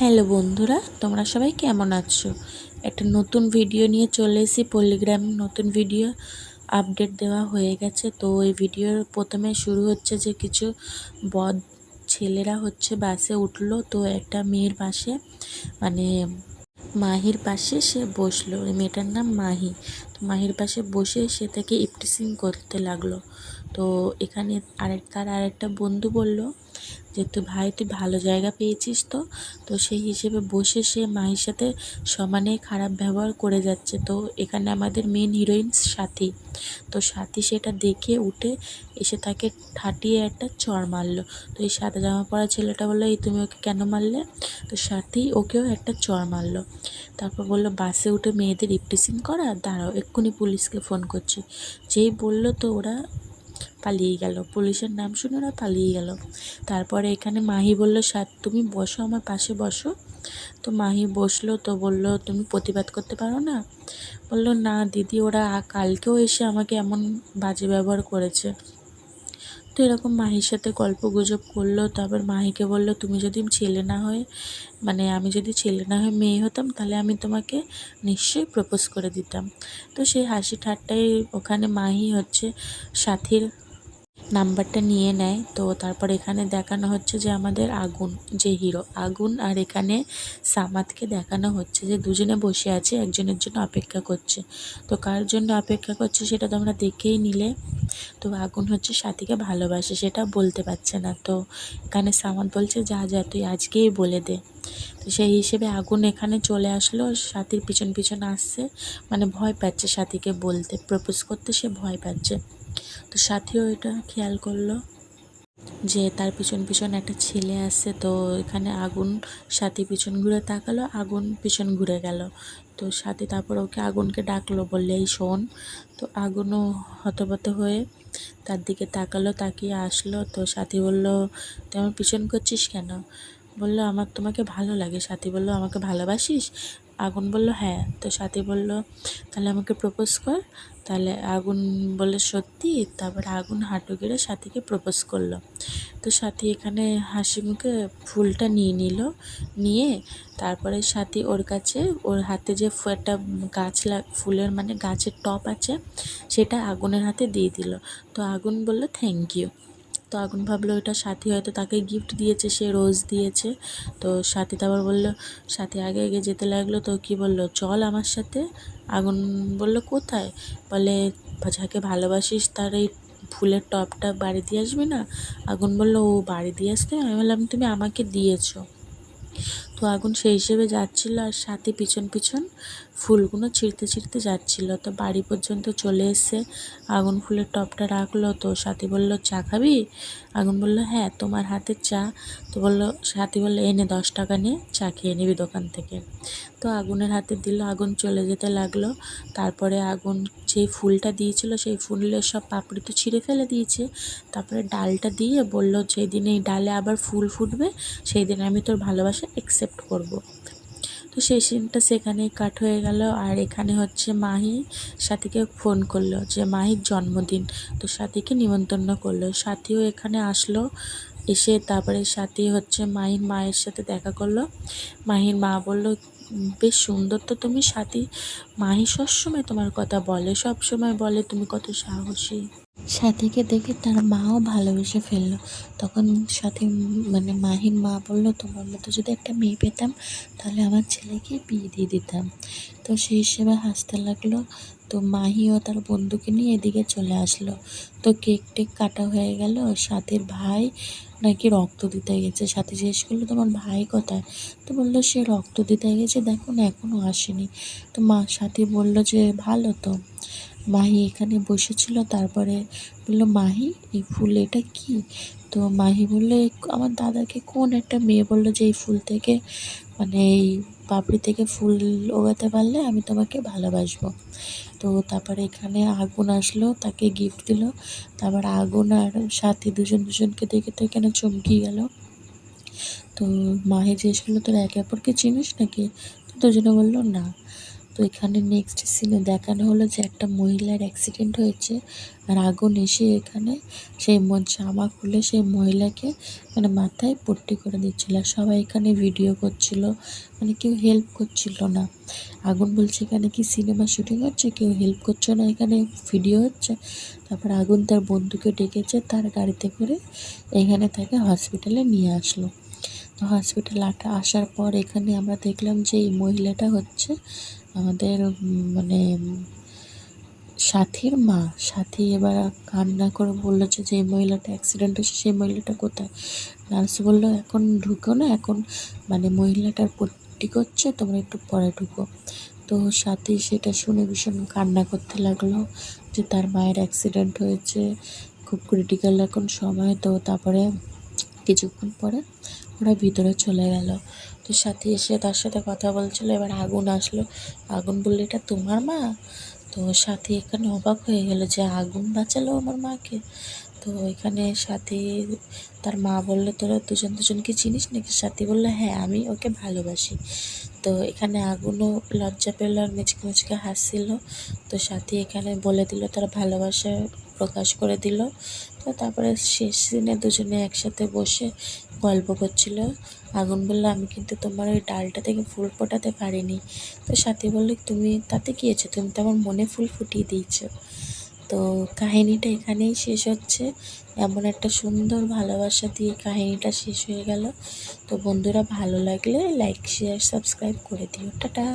Hello বন্ধুরা, তোমরা সবাই কেমন আছো? একটা নতুন ভিডিও নিয়ে চলে এসেছি পল্লিগ্রাম নতুন ভিডিও আপডেট দেওয়া হয়ে গেছে। তো এই ভিডিওর প্রথমে শুরু হচ্ছে যে কিছু বদ ছেলেরা হচ্ছে বাসে উঠল, তো একটা মেয়ের পাশে মানে মাহির পাশে সে বসল। ওই মেয়েটার নাম মাহি। তো মাহির পাশে বসে সে তাকে ইপটিসিং করতে লাগল। তো এখানে আরেক, তার আরেকটা বন্ধু বলল যে তুই ভাই, তুই ভালো জায়গা পেয়েছিস তো? তো সেই হিসেবে বসে সে মায়ের সাথে সমানে খারাপ ব্যবহার করে যাচ্ছে। তো এখানে আমাদের মেন হিরোইন সাথী। তো সাথী সেটা দেখে উঠে এসে তাকে ঠাটিয়ে একটা চড় মারলো। তো এই সাদা জামা পরা ছেলেটা বলল, এই তুমি ওকে কেন মারলে? তো সাথী ওকেও একটা চড় মারলো। তারপর বলল, বাসে উঠে মেয়েদের ইপটিসিং করা? দাঁড়াও, এক্ষুনি পুলিশকে ফোন করছি। যেই বলল তো ওরা পালিয়ে গেল। পুলিশের নাম শুনে ওরা পালিয়ে গেল। তারপরে এখানে মাহি বলল, সাত, তুমি বসো আমার পাশে বসো। তো মাহি বসল, তো বলল, তুমি প্রতিবাদ করতে পারো না? বলল, না, দিদি, ওরা কালকেও এসে আমাকে এমন বাজে ব্যবহার করেছে। তো এরকম মাহির সাথে গল্প গুজব করল, তারপর মাহিকে বলল, তুমি যদি ছেলে না হয়ে মানে আমি যদি ছেলে না হয়ে মেয়ে হতাম, তাহলে আমি তোমাকে নিশ্চয়ই প্রপোজ করে দিতাম। তো সেই হাসি ঠাট্টাই ওখানে মাহি হচ্ছে সাথীর নাম্বারটা নিয়ে নেয়। তো তারপর এখানে দেখানো হচ্ছে যে আমাদের আগুন, যে হিরো। আগুন আর এখানে সামাদকে দেখানো হচ্ছে যে দুজনে বসে আছে, একজনের জন্য অপেক্ষা করছে। তো কার জন্য অপেক্ষা করছে সেটা তোমরা দেখেই নিলে। তো আগুন হচ্ছে সাথীকে ভালোবাসে, সেটা বলতে পারছে না। তো এখানে সামাদ বলছে, যা যা, তুই আজকেই বলে দে। তো সেই হিসেবে আগুন এখানে চলে আসলো, সাথীর পিছন পিছন আসছে। মানে ভয় পাচ্ছে সাথীকে বলতে, প্রপোজ করতে সে ভয় পাচ্ছে। তো সাথীও এটা খেয়াল করল যে তার পিছন পিছন একটা ছেলে আসছে তো এখানে আগুন, সাথী পিছন ঘুরে তাকালো, আগুন পিছন ঘুরে গেল। তো সাথী তারপর ওকে আগুনকে ডাকলো, বললে, এই শোন। তো আগুনও হতবত হয়ে তার দিকে তাকালো, তাকিয়ে আসলো। তো সাথী বলল, তুই আমার পিছন করছিস কেন? বলল, আমার তোমাকে ভালো লাগে। সাথী বলল, আমাকে ভালোবাসিস? আগুন বলল হ্যাঁ। তো সাথী বলল, তাহলে আমাকে প্রপোজ কর। তাহলে আগুন বলে সত্যি? তারপর আগুন হাঁটু গেড়ে সাথীকে প্রপোজ করল। তো সাথী এখানে হাসি মুখে ফুলটা নিয়ে নিল, নিয়ে তারপরে সাথী ওর কাছে, ওর হাতে যে একটা গাছ ফুলের মানে গাছের টপ আছে, সেটা আগুনের হাতে দিয়ে দিল। তো আগুন বলল থ্যাংক ইউ তো আগুন ভাবলো ওটা সাথী হয়তো তাকে গিফট দিয়েছে, সে রোজ দিয়েছে। তো সাথী তারপর বলল, সাথী, আগে আগে যেতে লাগল তো কি বলল? চল আমার সাথে। আগুন বলল, কোথায়? বলে, যাকে ভালোবাসিস তার এই ফুলের টপটা বাড়ি দিয়ে আসবি না? আগুন বলল, ও বাড়ি দিয়ে আসতে? আমি বললাম, তুমি আমাকে দিয়েছ। তো আগুন সেই হিসেবে যাচ্ছিল আর সাথী পিছন পিছন ফুলগুলো ছিঁড়তে ছিঁড়তে যাচ্ছিল। তো বাড়ি পর্যন্ত চলে এসে আগুন ফুলের টপটা রাখল। তো সাথী বলল, চা খাবি? আগুন বলল হ্যাঁ তোমার হাতে চা। তো বলল, সাথী বলল, এনে দশ টাকা নিয়ে চা খেয়ে নিবি দোকান থেকে। তো আগুনের হাতে দিল, আগুন চলে যেতে লাগল। তারপরে আগুন যেই ফুলটা দিয়েছিল, সেই ফুলের সব পাপড়ি তো ছিঁড়ে ফেলে দিয়েছে। তারপরে ডালটা দিয়ে বলল যেই দিন এই ডালে আবার ফুল ফুটবে সেই দিন আমি তোর ভালোবাসা অ্যাকসেপ্ট করব। তো সেই সিনটা সেখানেই কাট হয়ে গেল। আর এখানে হচ্ছে মাহি সাথীকে ফোন করল যে, মাহির জন্মদিন। তো সাথীকে নিমন্ত্রণ করল। সাথীও এখানে আসলো। এসে তারপরে সাথী হচ্ছে মাহির মায়ের সাথে দেখা করল। মাহির মা বলল, বেশ সুন্দর তো তুমি সাথী। মাহি সবসময় তোমার কথা বলে সব সময় বলে তুমি কত সাহসী। সাথীকে দেখে তার মাও ভালোবেসে ফেলল। তখন সাথী মানে মাহির মা বলল, তোমার মতো যদি একটা মেয়ে পেতাম, তাহলে আমার ছেলেকে বিয়ে দিয়ে দিতাম। তো সেই হিসেবে হাসতে লাগল। তো মাহিও তার বন্ধুকে নিয়ে এদিকে চলে আসলো। তো কেক টেক কাটা হয়ে গেল। সাথীর ভাই নাকি রক্ত দিতে গেছে। সাথে জিজ্ঞেস করল, তোমার ভাই কোথায়? তো বলল, সে রক্ত দিতে গেছে। দেখুন এখনও আসেনি। তো মা সাথী বলল যে, ভালো তো। মাহি এখানে বসেছিল, তারপরে বলল, মাহি, এই ফুল এটা কি? তো মাহি বলল আমার দাদাকে কোন একটা মেয়ে বলল যে এই ফুল থেকে মানে এই পাপড়ি থেকে ফুল ওগাতে পারলে আমি তোমাকে ভালোবাসবো। তো তারপরে এখানে আগুন আসলো, তাকে গিফট দিল। তারপর আগুন আর সাথী দুজন দুজনকে দেখে তো এখানে চমকিয়ে গেল। তো মাহি জিজ্ঞেস করল, তোর একে অপরকে চিনিস নাকি? তো দুজনে বলল, না। তো এখানে নেক্সট সিনে দেখানো হলো যে একটা মহিলার অ্যাক্সিডেন্ট হয়েছে আর আগুন এসে এখানে সেই জামা খুলে সেই মহিলাকে মানে মাথায় পট্টি করে দিচ্ছিল। সবাই এখানে ভিডিও করছিল। মানে কেউ হেল্প করছিল না। আগুন বলছে, এখানে কি সিনেমা শুটিং হচ্ছে? কেউ হেল্প করছে না? এখানে ভিডিও হচ্ছে? তারপর আগুন তার বন্ধুকে ডেকেছে, তার গাড়িতে করে এখানে তাকে হসপিটালে নিয়ে আসলো। তো হসপিটাল আসার পর এখানে আমরা দেখলাম যে এই মহিলাটা হচ্ছে আমাদের মানে সাথীর মা, সাথী এবার কান্না করে বলল যে যে মহিলাটা অ্যাক্সিডেন্ট হয়েছে, সেই মহিলাটা কোথায়? নার্স বলল, এখন ঢুকো না, এখন মানে মহিলাটার পট্টি করছে, তোমরা একটু পরে ঢুকো। তো সাথী সেটা শুনে ভীষণ কান্না করতে লাগল যে, তার মায়ের অ্যাক্সিডেন্ট হয়েছে, খুব ক্রিটিক্যাল এখন সময়, তো তারপরে কিছুক্ষণ পরে ওরা ভিতরে চলে গেল। তো সাথে এসে তার সাথে কথা বলছিল, এবার আগুন আসলো। আগুন বললে, এটা তোমার মা? তো সাথে এখানে অবাক হয়ে গেল যে আগুন বাঁচালো আমার মাকে। তো এখানে সাথী তার মা বলল, তোরা দুজন দুজনকে চিনিস নাকি? সাথী বলল হ্যাঁ আমি ওকে ভালোবাসি। তো এখানে আগুনও লজ্জা পেল আর মুচকে মুচকে হাসছিল। তো সাথী এখানে বলে দিল, তার ভালোবাসা প্রকাশ করে দিল। তো তারপরে শেষ দিনে দুজনে একসাথে বসে গল্প করছিল। আগুন বলল, আমি কিন্তু তোমার ওই ডালটা থেকে ফুল ফোটাতে পারিনি। তো সাথী বলল, তুমি তাতে কী হয়েছে? তুমি তো আমার মনে ফুল ফুটিয়ে দিয়েছ। তো কাহিনিটা এখানেই শেষ হচ্ছে। এমন একটা সুন্দর ভালোবাসা দিয়ে কাহিনিটা শেষ হয়ে গেল। তো বন্ধুরা, ভালো লাগলে লাইক শেয়ার সাবস্ক্রাইব করে দিও। টাটা!